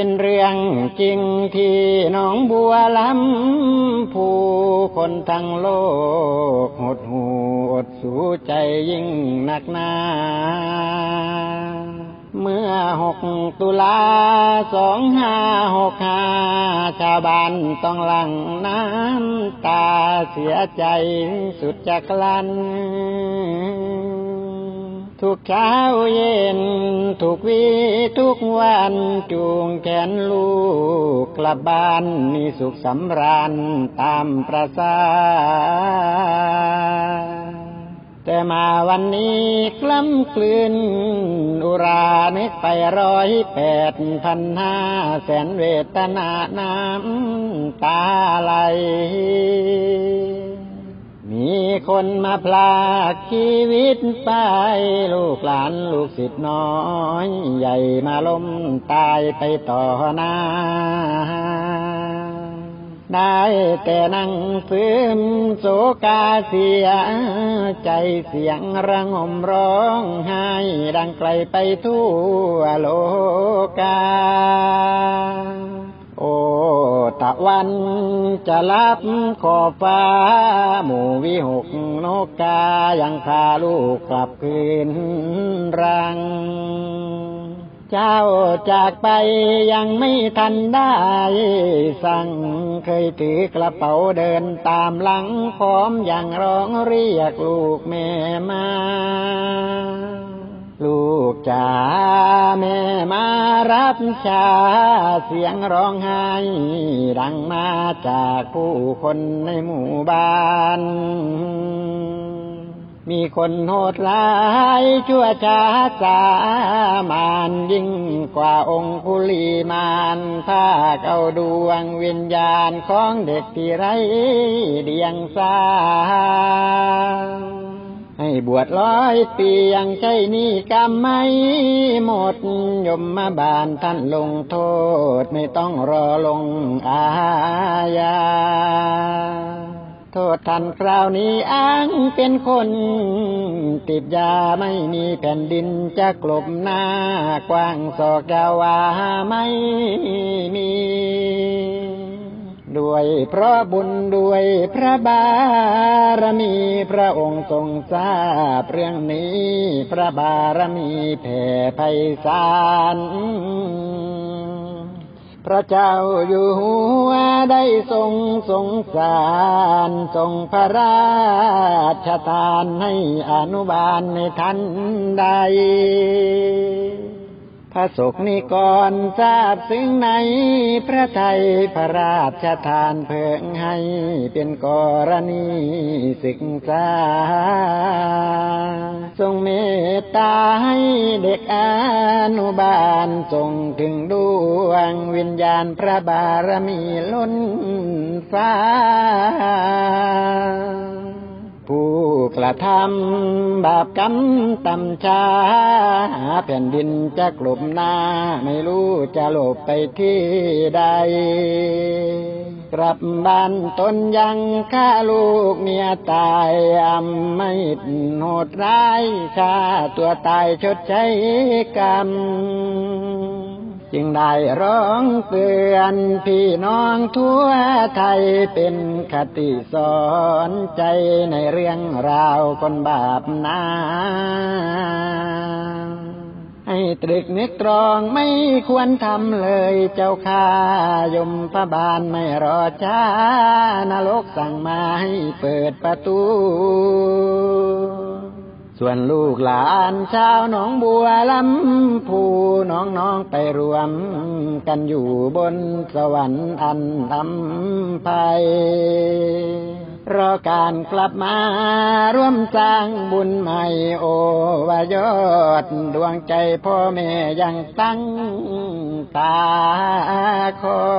เป็นเรื่องจริงที่น้องบัวลำผู้คนทั้งโลกหดหูอดสูใจยิ่งหนักหนาเมื่อหกตุลาสองห้าหกห้าชาวบ้านต้องหลังน้ำตาเสียใจสุดจะกลั้น ทุกเช้าเย็น ทุกวีทุกวันจูงแขนลูกกลับบ้านมีสุขสำราญตามประสาแต่มาวันนี้กล้ำกลืนอุรานึกไปร้อยแปดพันห้าแสนเวทนาน้ำตาไหล มีคนมาพลากชีวิตไป ลูกหลานลูกศิษย์น้อยใหญ่มาล้มตายไปต่อหน้า ได้แต่นั่งซึมโศกาเสีย ใจเสียงระงมร้องไห้ดังไกลไปทั่วโลกา โอ้ ตะวันจะรับขอบฟ้า หมู่วิหกนกกายังพาลูกกลับคืนรัง เจ้าจากไปยังไม่ทันได้ สั่งเคยถือกระเป๋าเดินตามหลังพร้อมอย่างร้องเรียกลูกแม่มา ลูกจ๋าแม่มารับชา เสียงร้องไห้ ดังมาจากผู้คนในหมู่บ้านมีคนโหดร้ายชั่วช้าสามานยิ่งกว่าองคุลีมานพาเอาดวงวิญญาณของเด็กที่ไร้เดียงสา ให้บวชร้อยปียังใช่นี่กรรมไม่หมดยมมาบานท่านลงโทษไม่ต้องรอลงอาญาโทษท่านคราวนี้อ้างเป็นคน ติดยาไม่มีแผ่นดินจะกลบหน้ากว้างศอกยาวาไม่มี ด้วย เพราะบุญด้วยพระบารมีพระองค์ทรงทราบเรื่องนี้ พระบารมีแผ่ไพศาลพระเจ้าอยู่หัวได้ทรงสงสารทรงพระราชทานให้อนุบาลในทันใด ระศกนิกรทราบซึ้งในพระไทยพระราชทานเพิ่งให้เป็นกรณีศึกษา ทรงเมตตาให้เด็กอนุบาลทรงถึงดวงวิญญาณพระบารมีล้นฟ้า ระทำบาปกรรมตำชาหาแผ่นดินจะกลบหน้า ไม่รู้จะหลบไปที่ใด กลับบ้านตนยังฆ่าลูกเมียตายอำไม่โหดร้ายฆ่าตัวตายชดใช้กรรม จึงได้ร้องเตือนพี่น้องทั่วไทยเป็นคติสอนใจในเรื่องราวคนบาปนาให้ตรึกนึกตรองไม่ควรทำเลยเจ้าข้ายมพระบาลไม่รอช้านรกสั่งมาให้เปิดประตู ส่วนลูกหลานชาวหนองบัวลำพูน้องน้องไปรวมกันอยู่บนสวรรค์อันอำภัยรอการกลับมาร่วมสร้างบุญใหม่โอวายอดดวงใจพ่อแม่ยังตั้งตาคอย